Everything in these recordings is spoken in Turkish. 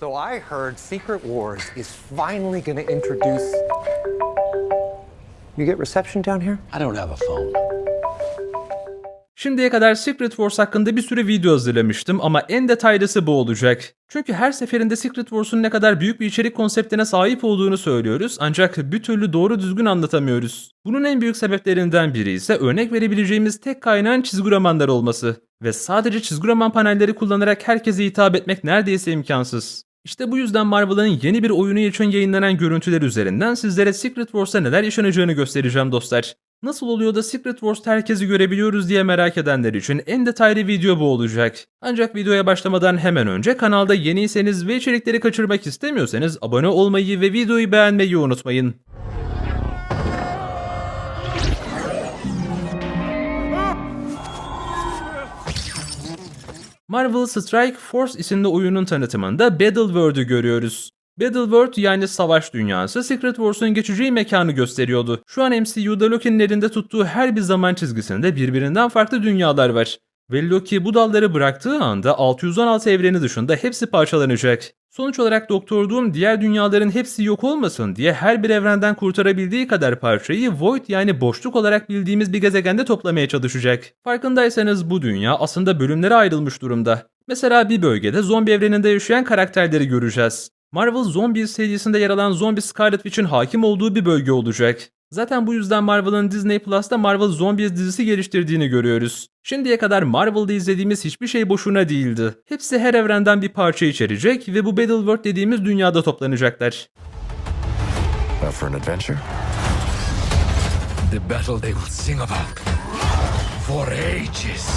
So I heard Secret Wars is finally going to introduce. You get reception down here? I don't have a phone. Şimdiye kadar Secret Wars hakkında bir sürü video hazırlamıştım ama en detaylısı bu olacak. Çünkü her seferinde Secret Wars'un ne kadar büyük bir içerik konseptine sahip olduğunu söylüyoruz ancak bir türlü doğru düzgün anlatamıyoruz. Bunun en büyük sebeplerinden biri ise örnek verebileceğimiz tek kaynağın çizgi romanlar olması. Ve sadece çizgi roman panelleri kullanarak herkese hitap etmek neredeyse imkansız. İşte bu yüzden Marvel'ın yeni bir oyunu için yayınlanan görüntüler üzerinden sizlere Secret Wars'ta neler yaşanacağını göstereceğim dostlar. Nasıl oluyor da Secret Wars'ta herkesi görebiliyoruz diye merak edenler için en detaylı video bu olacak. Ancak videoya başlamadan hemen önce kanalda yeniyseniz ve içerikleri kaçırmak istemiyorsanız abone olmayı ve videoyu beğenmeyi unutmayın. Marvel Strike Force isimli oyunun tanıtımında Battleworld'ü görüyoruz. Battleworld yani savaş dünyası Secret Wars'un geçeceği mekanı gösteriyordu. Şu an MCU'da Loki'nin elinde tuttuğu her bir zaman çizgisinde birbirinden farklı dünyalar var. Ve Loki bu dalları bıraktığı anda 616 evreni dışında hepsi parçalanacak. Sonuç olarak Doktor Doom diğer dünyaların hepsi yok olmasın diye her bir evrenden kurtarabildiği kadar parçayı Void yani boşluk olarak bildiğimiz bir gezegende toplamaya çalışacak. Farkındaysanız bu dünya aslında bölümlere ayrılmış durumda. Mesela bir bölgede zombi evreninde yaşayan karakterleri göreceğiz. Marvel Zombies serisinde yer alan Zombie Scarlet Witch'in hakim olduğu bir bölge olacak. Zaten bu yüzden Marvel'ın Disney Plus'ta Marvel Zombies dizisi geliştirdiğini görüyoruz. Şimdiye kadar Marvel'da izlediğimiz hiçbir şey boşuna değildi. Hepsi her evrenden bir parça içerecek ve bu Battleworld dediğimiz dünyada toplanacaklar. Up for an adventure? The battle they will sing about for ages.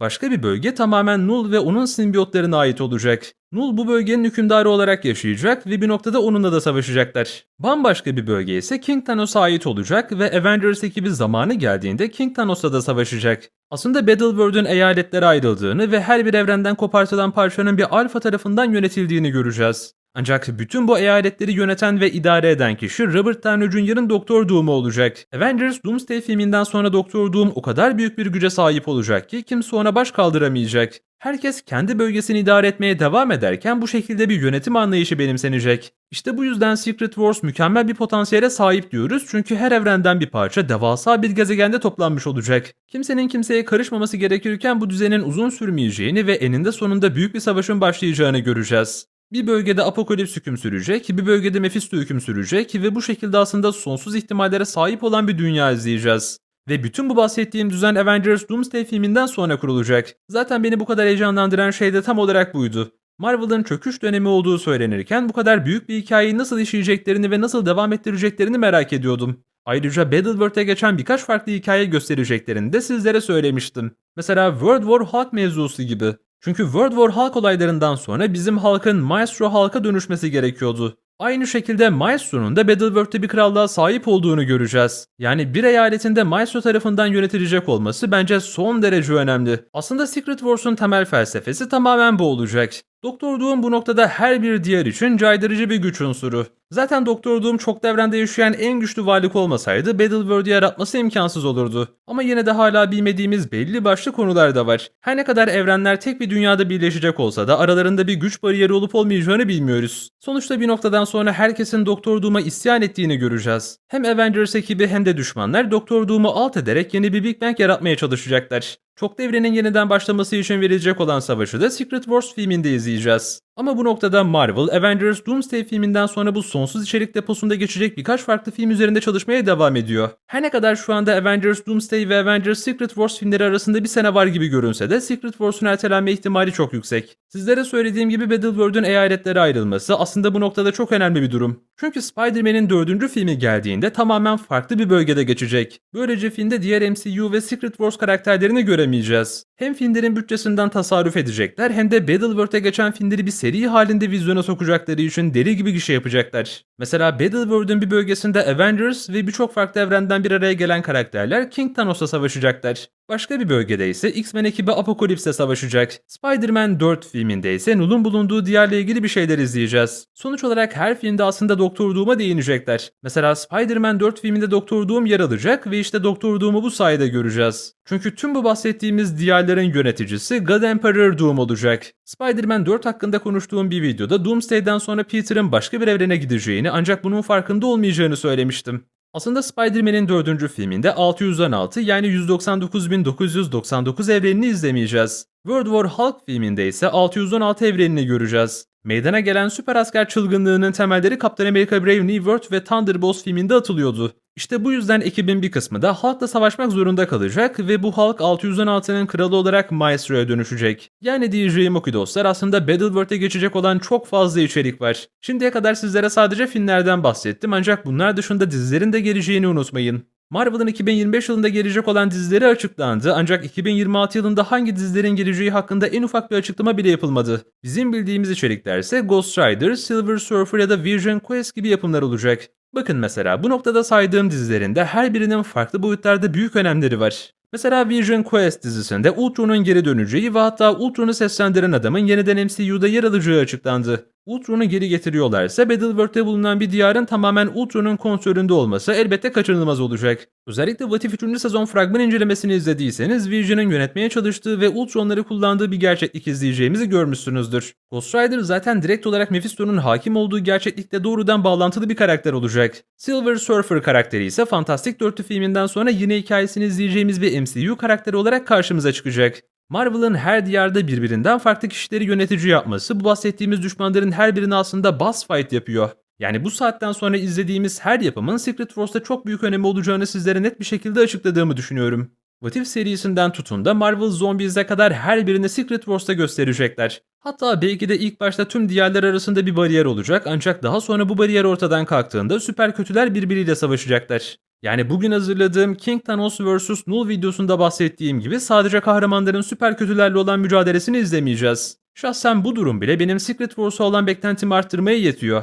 Başka bir bölge tamamen Null ve onun simbiyotlarına ait olacak. Null bu bölgenin hükümdarı olarak yaşayacak ve bir noktada onunla da savaşacaklar. Bambaşka bir bölge ise King Thanos'a ait olacak ve Avengers ekibi zamanı geldiğinde King Thanos'la da savaşacak. Aslında Battleworld'un eyaletlere ayrıldığını ve her bir evrenden kopartılan parçanın bir alfa tarafından yönetildiğini göreceğiz. Ancak bütün bu eyaletleri yöneten ve idare eden kişi Robert Downey Jr.'ın Doktor Doom'u olacak. Avengers Doomsday filminden sonra Doktor Doom o kadar büyük bir güce sahip olacak ki kimse ona baş kaldıramayacak. Herkes kendi bölgesini idare etmeye devam ederken bu şekilde bir yönetim anlayışı benimsenecek. İşte bu yüzden Secret Wars mükemmel bir potansiyele sahip diyoruz çünkü her evrenden bir parça devasa bir gezegende toplanmış olacak. Kimsenin kimseye karışmaması gerekirken bu düzenin uzun sürmeyeceğini ve eninde sonunda büyük bir savaşın başlayacağını göreceğiz. Bir bölgede Apokalips hüküm sürecek, bir bölgede Mephisto hüküm sürecek ve bu şekilde aslında sonsuz ihtimallere sahip olan bir dünya izleyeceğiz. Ve bütün bu bahsettiğim düzen Avengers Doomsday filminden sonra kurulacak. Zaten beni bu kadar heyecanlandıran şey de tam olarak buydu. Marvel'ın çöküş dönemi olduğu söylenirken bu kadar büyük bir hikayeyi nasıl işleyeceklerini ve nasıl devam ettireceklerini merak ediyordum. Ayrıca Battleworld'e geçen birkaç farklı hikaye göstereceklerini de sizlere söylemiştim. Mesela World War Hulk mevzusu gibi. Çünkü World War Hulk olaylarından sonra bizim halkın Maestro halka dönüşmesi gerekiyordu. Aynı şekilde Maestro'nun da Battleworld'te bir krallığa sahip olduğunu göreceğiz. Yani bir eyaletinde Maestro tarafından yönetilecek olması bence son derece önemli. Aslında Secret Wars'un temel felsefesi tamamen bu olacak. Doktor Doom bu noktada her bir diğer için caydırıcı bir güç unsuru. Zaten Doktor Doom çok devrende yaşayan en güçlü varlık olmasaydı Battleworld'ü yaratması imkansız olurdu. Ama yine de hala bilmediğimiz belli başlı konular da var. Her ne kadar evrenler tek bir dünyada birleşecek olsa da aralarında bir güç bariyeri olup olmayacağını bilmiyoruz. Sonuçta bir noktadan sonra herkesin Doktor Doom'a isyan ettiğini göreceğiz. Hem Avengers ekibi hem de düşmanlar Doktor Doom'u alt ederek yeni bir Big Bang yaratmaya çalışacaklar. Çok devrenin yeniden başlaması için verilecek olan savaşı da Secret Wars filminde izleyeceğiz. Ama bu noktada Marvel, Avengers Doomsday filminden sonra bu sonsuz içerik deposunda geçecek birkaç farklı film üzerinde çalışmaya devam ediyor. Her ne kadar şu anda Avengers Doomsday ve Avengers Secret Wars filmleri arasında bir sene var gibi görünse de Secret Wars'un ertelenme ihtimali çok yüksek. Sizlere söylediğim gibi Battleworld'un eyaletlere ayrılması aslında bu noktada çok önemli bir durum. Çünkü Spider-Man'in dördüncü filmi geldiğinde tamamen farklı bir bölgede geçecek. Böylece filmde diğer MCU ve Secret Wars karakterlerini göremeyeceğiz. Hem filmlerin bütçesinden tasarruf edecekler hem de Battleworld'e geçen filmleri bir seri halinde vizyona sokacakları için deli gibi gişe yapacaklar. Mesela Battleworld'un bir bölgesinde Avengers ve birçok farklı evrenden bir araya gelen karakterler King Thanos'la savaşacaklar. Başka bir bölgede ise X-Men ekibi Apocalypse'le savaşacak. Spider-Man 4 filminde ise Null'un bulunduğu diyarla ilgili bir şeyler izleyeceğiz. Sonuç olarak her filmde aslında Doktor Doom'a değinecekler. Mesela Spider-Man 4 filminde Doktor Doom yer alacak ve işte Doktor Doom'u bu sayede göreceğiz. Çünkü tüm bu bahsettiğimiz diyarların yöneticisi God Emperor Doom olacak. Spider-Man 4 hakkında konuştuğum bir videoda Doomsday'den sonra Peter'ın başka bir evrene gideceğini ancak bunun farkında olmayacağını söylemiştim. Aslında Spider-Man'in 4. filminde 616 yani 199.999 evrenini izlemeyeceğiz. World War Hulk filminde ise 616 evrenini göreceğiz. Meydana gelen süper asker çılgınlığının temelleri Captain America Brave New World ve Thunderbolts filminde atılıyordu. İşte bu yüzden ekibin bir kısmı da Hulk'la savaşmak zorunda kalacak ve bu Hulk 616'nın kralı olarak Maestro'ya dönüşecek. Yani diyeceğim o ki dostlar aslında Battleworld'e geçecek olan çok fazla içerik var. Şimdiye kadar sizlere sadece filmlerden bahsettim ancak bunlar dışında dizilerin de geleceğini unutmayın. Marvel'ın 2025 yılında gelecek olan dizileri açıklandı ancak 2026 yılında hangi dizilerin geleceği hakkında en ufak bir açıklama bile yapılmadı. Bizim bildiğimiz içerikler ise Ghost Rider, Silver Surfer ya da Vision Quest gibi yapımlar olacak. Bakın mesela bu noktada saydığım dizilerin de her birinin farklı boyutlarda büyük önemleri var. Mesela Vision Quest dizisinde Ultron'un geri döneceği ve hatta Ultron'u seslendiren adamın yeniden MCU'da yer alacağı açıklandı. Ultron'u geri getiriyorlarsa Battleworld'te bulunan bir diyarın tamamen Ultron'un kontrolünde olması elbette kaçınılmaz olacak. Özellikle What If 3. sezon fragman incelemesini izlediyseniz Vision'ın yönetmeye çalıştığı ve Ultron'ları kullandığı bir gerçeklik izleyeceğimizi görmüşsünüzdür. Ghost Rider zaten direkt olarak Mephisto'nun hakim olduğu gerçeklikle doğrudan bağlantılı bir karakter olacak. Silver Surfer karakteri ise Fantastic Dörtlü filminden sonra yine hikayesini izleyeceğimiz bir MCU karakteri olarak karşımıza çıkacak. Marvel'ın her diyarda birbirinden farklı kişileri yönetici yapması bu bahsettiğimiz düşmanların her birini aslında boss fight yapıyor. Yani bu saatten sonra izlediğimiz her yapımın Secret Wars'ta çok büyük önemi olacağını sizlere net bir şekilde açıkladığımı düşünüyorum. What If serisinden tutun da Marvel Zombies'e kadar her birini Secret Wars'ta gösterecekler. Hatta belki de ilk başta tüm diyarlar arasında bir bariyer olacak ancak daha sonra bu bariyer ortadan kalktığında süper kötüler birbiriyle savaşacaklar. Yani bugün hazırladığım King Thanos vs. Null videosunda bahsettiğim gibi sadece kahramanların süper kötülerle olan mücadelesini izlemeyeceğiz. Şahsen bu durum bile benim Secret Wars'a olan beklentimi arttırmaya yetiyor.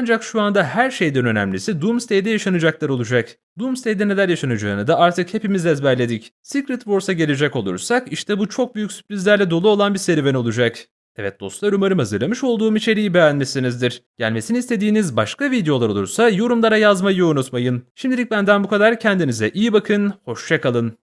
Ancak şu anda her şeyden önemlisi Doomsday'de yaşanacaklar olacak. Doomsday'de neler yaşanacağını da artık hepimiz ezberledik. Secret Wars'a gelecek olursak işte bu çok büyük sürprizlerle dolu olan bir serüven olacak. Evet dostlar umarım hazırlamış olduğum içeriği beğenmişsinizdir. Gelmesini istediğiniz başka videolar olursa yorumlara yazmayı unutmayın. Şimdilik benden bu kadar kendinize iyi bakın, hoşçakalın.